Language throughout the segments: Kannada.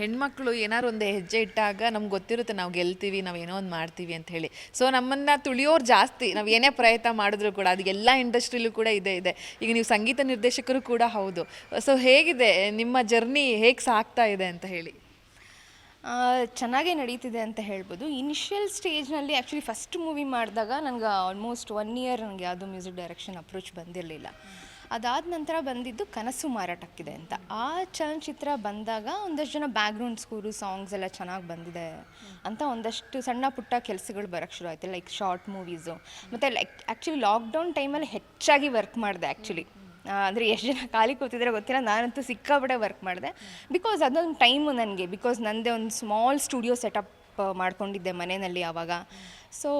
ಹೆಣ್ಮಕ್ಳು ಏನಾರು ಒಂದು ಹೆಜ್ಜೆ ಇಟ್ಟಾಗ ನಮ್ಗೆ ಗೊತ್ತಿರುತ್ತೆ ನಾವು ಗೆಲ್ತೀವಿ, ನಾವು ಏನೋ ಒಂದು ಮಾಡ್ತೀವಿ ಅಂತ ಹೇಳಿ. ಸೊ ನಮ್ಮನ್ನು ತುಳಿಯೋರು ಜಾಸ್ತಿ. ನಾವು ಏನೇ ಪ್ರಯತ್ನ ಮಾಡಿದ್ರು ಕೂಡ ಅದು ಎಲ್ಲ ಇಂಡಸ್ಟ್ರಿಲೂ ಕೂಡ ಇದೆ ಇದೆ. ಈಗ ನೀವು ಸಂಗೀತ ನಿರ್ದೇಶಕರು ಕೂಡ ಹೌದು. ಸೊ ಹೇಗಿದೆ ನಿಮ್ಮ ಜರ್ನಿ ಹೇಗೆ ಸಾಗ್ತಾ ಇದೆ ಅಂತ ಹೇಳಿ? ಚೆನ್ನಾಗೇ ನಡೀತಿದೆ ಅಂತ ಹೇಳ್ಬೋದು. ಇನಿಷಿಯಲ್ ಸ್ಟೇಜ್ನಲ್ಲಿ ಆ್ಯಕ್ಚುಲಿ ಫಸ್ಟ್ ಮೂವಿ ಮಾಡಿದಾಗ ನನಗೆ ಆಲ್ಮೋಸ್ಟ್ ಒನ್ ಇಯರ್ ನನಗೆ ಯಾವುದು ಮ್ಯೂಸಿಕ್ ಡೈರೆಕ್ಷನ್ ಅಪ್ರೋಚ್ ಬಂದಿರಲಿಲ್ಲ. ಅದಾದ ನಂತರ ಬಂದಿದ್ದು ಕನಸು ಮಾರಾಟಕ್ಕಿದೆ ಅಂತ. ಆ ಚಲನಚಿತ್ರ ಬಂದಾಗ ಒಂದಷ್ಟು ಜನ ಬ್ಯಾಕ್ಗ್ರೌಂಡ್ ಸ್ಕೂರು ಸಾಂಗ್ಸ್ ಎಲ್ಲ ಚೆನ್ನಾಗಿ ಬಂದಿದೆ ಅಂತ ಒಂದಷ್ಟು ಸಣ್ಣ ಪುಟ್ಟ ಕೆಲಸಗಳು ಬರೋಕ್ಕೆ ಶುರು ಆಯಿತು ಲೈಕ್ ಶಾರ್ಟ್ ಮೂವೀಸು ಮತ್ತು ಲೈಕ್ ಆ್ಯಕ್ಚುಲಿ ಲಾಕ್ಡೌನ್ ಟೈಮಲ್ಲಿ ಹೆಚ್ಚಾಗಿ ವರ್ಕ್ ಮಾಡಿದೆ ಆ್ಯಕ್ಚುಲಿ ಅಂದರೆ ಎಷ್ಟು ಜನ ಖಾಲಿ ಕೂತಿದ್ರೆ ಗೊತ್ತಿಲ್ಲ, ನಾನಂತೂ ಸಿಕ್ಕಾಪಟ್ಟೆ ವರ್ಕ್ ಮಾಡಿದೆ. ಬಿಕಾಸ್ ಅದೊಂದು ಟೈಮು ನನಗೆ ಬಿಕಾಸ್ ನನ್ನದೇ ಒಂದು ಸ್ಮಾಲ್ ಸ್ಟುಡಿಯೋ ಸೆಟಪ್ ಮಾಡ್ಕೊಂಡಿದ್ದೆ ಮನೆಯಲ್ಲಿ ಆವಾಗ. ಸೊ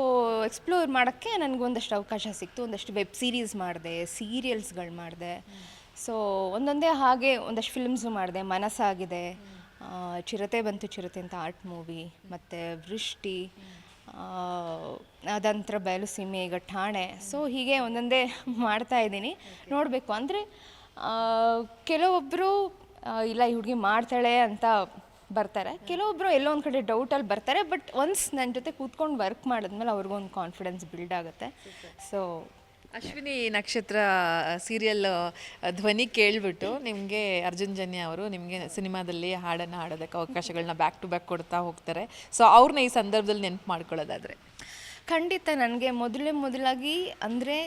ಎಕ್ಸ್ಪ್ಲೋರ್ ಮಾಡೋಕ್ಕೆ ನನಗೊಂದಷ್ಟು ಅವಕಾಶ ಸಿಕ್ತು. ಒಂದಷ್ಟು ವೆಬ್ ಸೀರೀಸ್ ಮಾಡಿದೆ ಸೀರಿಯಲ್ಸ್ಗಳು ಮಾಡಿದೆ. ಸೊ ಒಂದೊಂದೇ ಹಾಗೆ ಒಂದಷ್ಟು ಫಿಲ್ಮ್ಸು ಮಾಡಿದೆ. ಮನಸ್ಸಾಗಿದೆ. ಚಿರತೆ ಬಂತು ಚಿರತೆ ಅಂತ ಆರ್ಟ್ ಮೂವಿ ಮತ್ತು ವೃಷ್ಟಿ ಅದಂತರ ಬಯಲು ಸೀಮೆ, ಈಗ ಠಾಣೆ. ಸೊ ಹೀಗೆ ಒಂದೊಂದೇ ಮಾಡ್ತಾ ಇದ್ದೀನಿ. ನೋಡಬೇಕು. ಅಂದರೆ ಕೆಲವೊಬ್ಬರು ಇಲ್ಲ ಈ ಹುಡುಗಿ ಮಾಡ್ತಾಳೆ ಅಂತ ಬರ್ತಾರೆ. ಕೆಲವೊಬ್ಬರು ಎಲ್ಲೋ ಒಂದು ಕಡೆ ಡೌಟಲ್ಲಿ ಬರ್ತಾರೆ ಬಟ್ ಒನ್ಸ್ ನನ್ನ ಜೊತೆ ಕೂತ್ಕೊಂಡು ವರ್ಕ್ ಮಾಡಿದ್ಮೇಲೆ ಅವ್ರಿಗೊಂದು ಕಾನ್ಫಿಡೆನ್ಸ್ ಬಿಲ್ಡ್ ಆಗುತ್ತೆ. ಸೊ ಅಶ್ವಿನಿ ನಕ್ಷತ್ರ ಸೀರಿಯಲ್ ಧ್ವನಿ ಕೇಳಿಬಿಟ್ಟು ನಿಮಗೆ ಅರ್ಜುನ್ ಜನ್ಯ ಅವರು ನಿಮಗೆ ಸಿನಿಮಾದಲ್ಲಿ ಹಾಡನ್ನು ಹಾಡೋದಕ್ಕೆ ಅವಕಾಶಗಳನ್ನ ಬ್ಯಾಕ್ ಟು ಬ್ಯಾಕ್ ಕೊಡ್ತಾ ಹೋಗ್ತಾರೆ. ಸೊ ಅವ್ರನ್ನ ಈ ಸಂದರ್ಭದಲ್ಲಿ ನೆನಪು ಮಾಡ್ಕೊಳ್ಳೋದಾದರೆ? ಖಂಡಿತ ನನಗೆ ಮೊದಲೇ ಮೊದಲಾಗಿ ಅಂದರೆ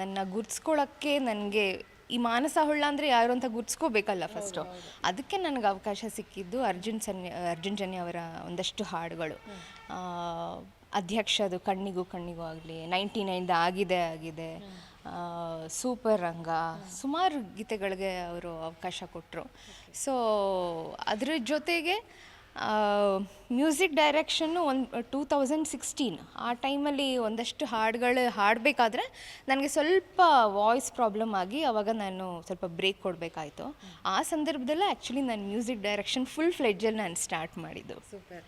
ನನ್ನ ಗುರ್ತಿಸ್ಕೊಳ್ಳೋಕ್ಕೆ ನನಗೆ ಈ ಮಾನಸ ಹೊಳ್ಳ ಅಂದರೆ ಯಾರು ಅಂತ ಗುರ್ಸ್ಕೋಬೇಕಲ್ಲ ಫಸ್ಟು ಅದಕ್ಕೆ ನನಗೆ ಅವಕಾಶ ಸಿಕ್ಕಿದ್ದು ಅರ್ಜುನ್ ಸನ್ಯ ಅರ್ಜುನ್ ಜನ್ಯ ಅವರ ಒಂದಷ್ಟು ಹಾಡುಗಳು. ಅಧ್ಯಕ್ಷದು ಕಣ್ಣಿಗೂ ಕಣ್ಣಿಗೂ ಆಗಲಿ ನೈಂಟಿ ನೈನ್ದು ಆಗಿದೆ. ಆಗಿದೆ ಸೂಪರ್ ರಂಗ, ಸುಮಾರು ಗೀತೆಗಳಿಗೆ ಅವರು ಅವಕಾಶ ಕೊಟ್ಟರು ಸೊ ಅದರ ಜೊತೆಗೆ ಮ್ಯೂಸಿಕ್ ಡೈರೆಕ್ಷನ್ನು ಒಂದು ಟೂ ತೌಸಂಡ್ ಸಿಕ್ಸ್ಟೀನ್ ಆ ಟೈಮಲ್ಲಿ ಒಂದಷ್ಟು ಹಾಡುಗಳು ಹಾಡಬೇಕಾದ್ರೆ ನನಗೆ ಸ್ವಲ್ಪ ವಾಯ್ಸ್ ಪ್ರಾಬ್ಲಮ್ ಆಗಿ ಅವಾಗ ನಾನು ಸ್ವಲ್ಪ ಬ್ರೇಕ್ ಕೊಡಬೇಕಾಯ್ತು. ಆ ಸಂದರ್ಭದಲ್ಲೇ ಆ್ಯಕ್ಚುಲಿ ನಾನು ಮ್ಯೂಸಿಕ್ ಡೈರೆಕ್ಷನ್ ಫುಲ್ ಫ್ಲೆಡ್ಜಲ್ಲಿ ನಾನು ಸ್ಟಾರ್ಟ್ ಮಾಡಿದ್ದು. ಸೂಪರ್.